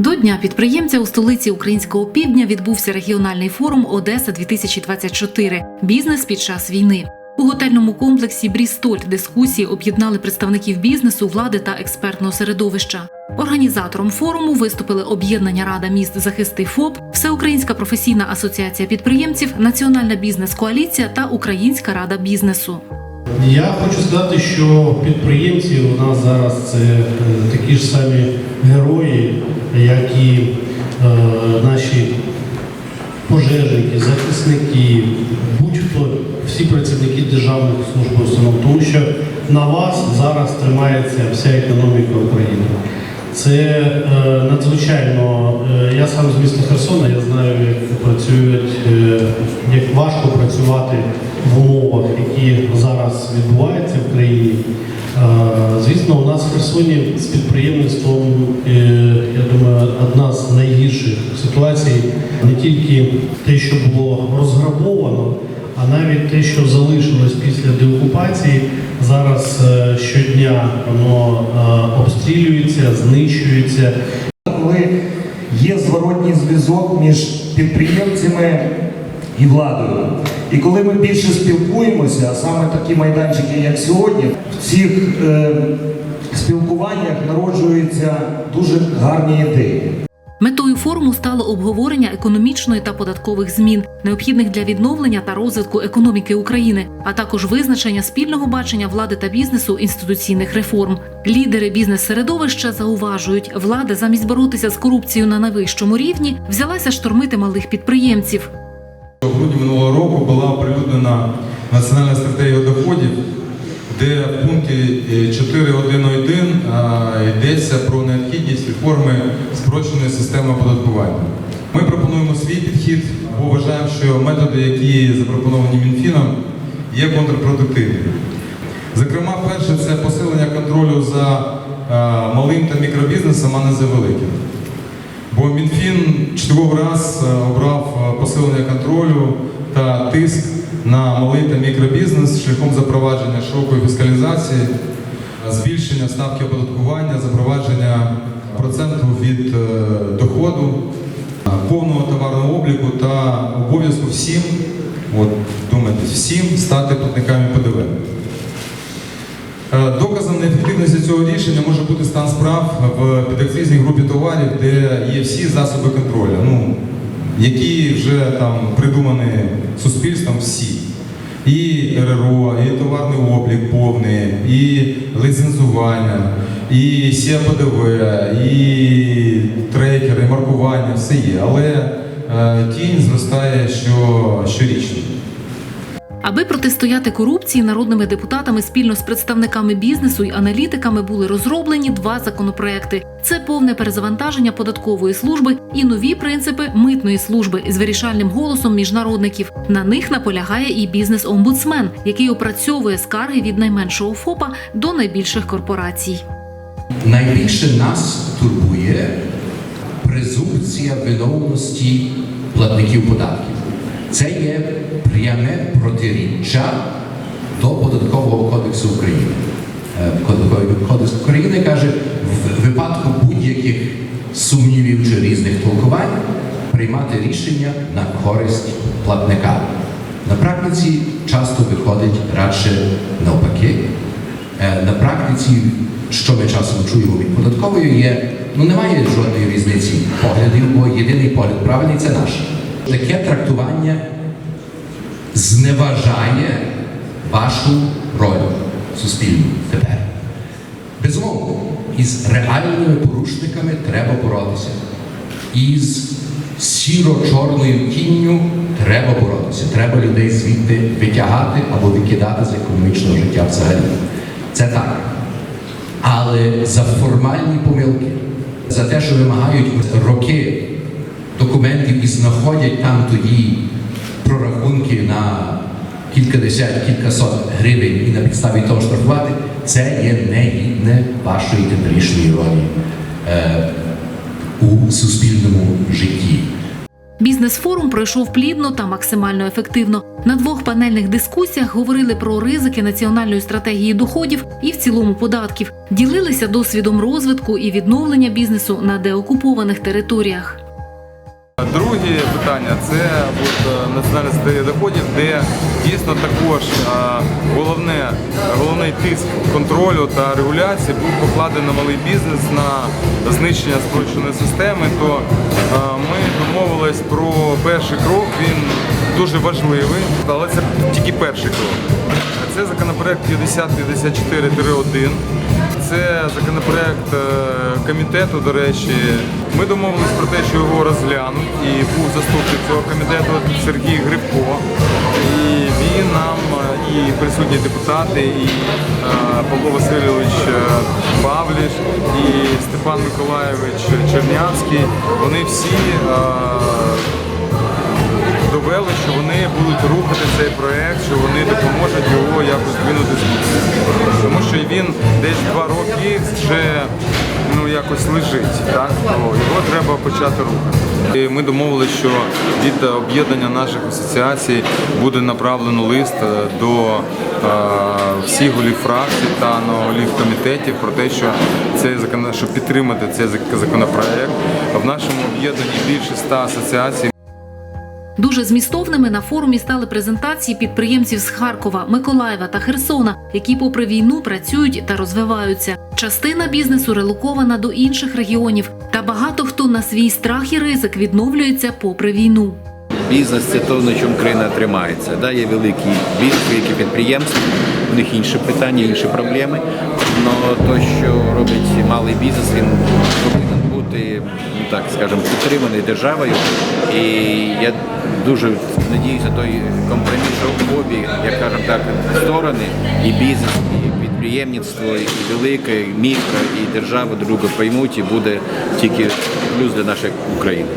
До Дня підприємця у столиці українського півдня відбувся регіональний форум Одеса 2024 Бізнес під час війни. У готельному комплексі Брістоль дискусії об'єднали представників бізнесу, влади та експертного середовища. Організатором форуму виступили об'єднання Рада міст захисти ФОП, Всеукраїнська професійна асоціація підприємців, Національна бізнес-коаліція та Українська рада бізнесу. Я хочу сказати, що підприємці у нас зараз це е, такі ж самі герої, як і е, наші пожежники, захисники, будь-хто, всі працівники державних служб установ, тому що на вас зараз тримається вся економіка України. Це е, надзвичайно. е, я сам з міста Херсона, я знаю, як працюють, е, як важко працювати в умовах, які зараз відбуваються в країні. Е, звісно, у нас в Херсоні з підприємництвом, е, я думаю, одна з найгірших ситуацій не тільки те, що було розграбовано, а навіть те, що залишилось після деокупації, зараз е, щодня воно е, обстрілюється, знищується. коли є зворотній зв'язок між підприємцями і владою. І коли ми більше спілкуємося, а саме такі майданчики, як сьогодні, в цих е, спілкуваннях народжуються дуже гарні ідеї. Метою форуму стало обговорення економічної та податкових змін, необхідних для відновлення та розвитку економіки України, а також визначення спільного бачення влади та бізнесу інституційних реформ. Лідери бізнес-середовища зауважують, влада замість боротися з корупцією на найвищому рівні взялася штормити малих підприємців. У грудні минулого року була оприлюднена національна стратегія доходів, де в пункті е, 4.1.1 е, йдеться про необхідність реформи спрощеної системи оподаткування. Ми пропонуємо свій підхід, бо вважаємо, що методи, які запропоновані Мінфіном, є контрпродуктивними. Зокрема, перше це посилення контролю за е, малим та мікробізнесом, а не за великим. Бо Мінфін черговий раз е, обрав посилення контролю та тиск на малий та мікробізнес шляхом запровадження широкої фіскалізації, е, збільшення ставки оподаткування, запровадження проценту від е, доходу, е, повного товарного обліку та обов'язку всім, от думайте, всім стати платниками ПДВ. Доказом неефективності цього рішення може бути стан справ в підакцизній групі товарів, де є всі засоби контролю, ну, які вже там придумані суспільством всі. І РРО, і товарний облік повний, і лицензування, і СІАПДВ, і трекери, і маркування, все є. Але е, тінь зростає що, щорічно. Аби протистояти корупції, народними депутатами спільно з представниками бізнесу і аналітиками були розроблені два законопроекти: це повне перезавантаження податкової служби і нові принципи митної служби з вирішальним голосом міжнародників. На них наполягає і бізнес-омбудсмен, який опрацьовує скарги від найменшого ФОПа до найбільших корпорацій. Найбільше нас турбує презумпція виновності платників податків. Це є пряме протиріччя до Податкового кодексу України. Е, кодекс України каже, в випадку будь-яких сумнівів чи різних толкувань приймати рішення на користь платника. На практиці часто виходить радше навпаки. Е, На практиці, що ми часом чуємо від податкової, є, ну немає жодної різниці поглядів, бо єдиний погляд правильний це наш. Таке трактування зневажає вашу роль суспільну тепер. Безумовно, із реальними порушниками треба боротися. Із сіро-чорною тінню треба боротися. Треба людей звідти витягати або викидати з економічного життя взагалі. Це так. Але за формальні помилки, за те, що вимагають роки документів і знаходять там тоді прорахунки на кількадесят, кількасот гривень і на підставі того штрафувати, це є негідне вашої теперішньої ролі е, у суспільному житті. Бізнес-форум пройшов плідно та максимально ефективно. На двох панельних дискусіях говорили про ризики національної стратегії доходів і в цілому податків, ділилися досвідом розвитку і відновлення бізнесу на деокупованих територіях. Друге питання це от, е, національна стратегія доходів, де дійсно також е, головне, головний тиск контролю та регуляції був покладений на малий бізнес на знищення спрощеної системи. То е, ми домовились про перший крок. Він дуже важливий, але це тільки перший крок. Це законопроект 5054-1. Це законопроект е, комітету, до речі. Ми домовились про те, що його розглянуть, і був заступник цього комітету Сергій Грибко. І він нам, е, і присутні депутати, і е, Павло Васильович Павліш, і Степан Миколаєвич Чернявський. Вони всі довели, що вони будуть рухати цей проект, що вони допоможуть його якось двинути з. Тому що він десь два роки вже ну, якось лежить. Так? То його треба почати рухати. І ми домовилися, що від об'єднання наших асоціацій буде направлено лист е, до е, всіх голів фракцій та на голів комітетів про те, що цей закон, щоб підтримати цей законопроект. В нашому об'єднанні більше ста асоціацій. Дуже змістовними на форумі стали презентації підприємців з Харкова, Миколаєва та Херсона, які, попри війну, працюють та розвиваються. Частина бізнесу релокована до інших регіонів, та багато хто на свій страх і ризик відновлюється попри війну. Бізнес це то, на чому країна тримається. Да, є великий бізнес, великі підприємства, у них інші питання, інші проблеми. Але те, що робить малий бізнес, він повинен бути, ну так скажемо, підтриманий державою. І я дуже надіюся, той компроміс, що обі, як кажемо так, сторони, і бізнес, і підприємництво, і велике, і мікро, і держава друга поймуть, і буде тільки плюс для нашої України.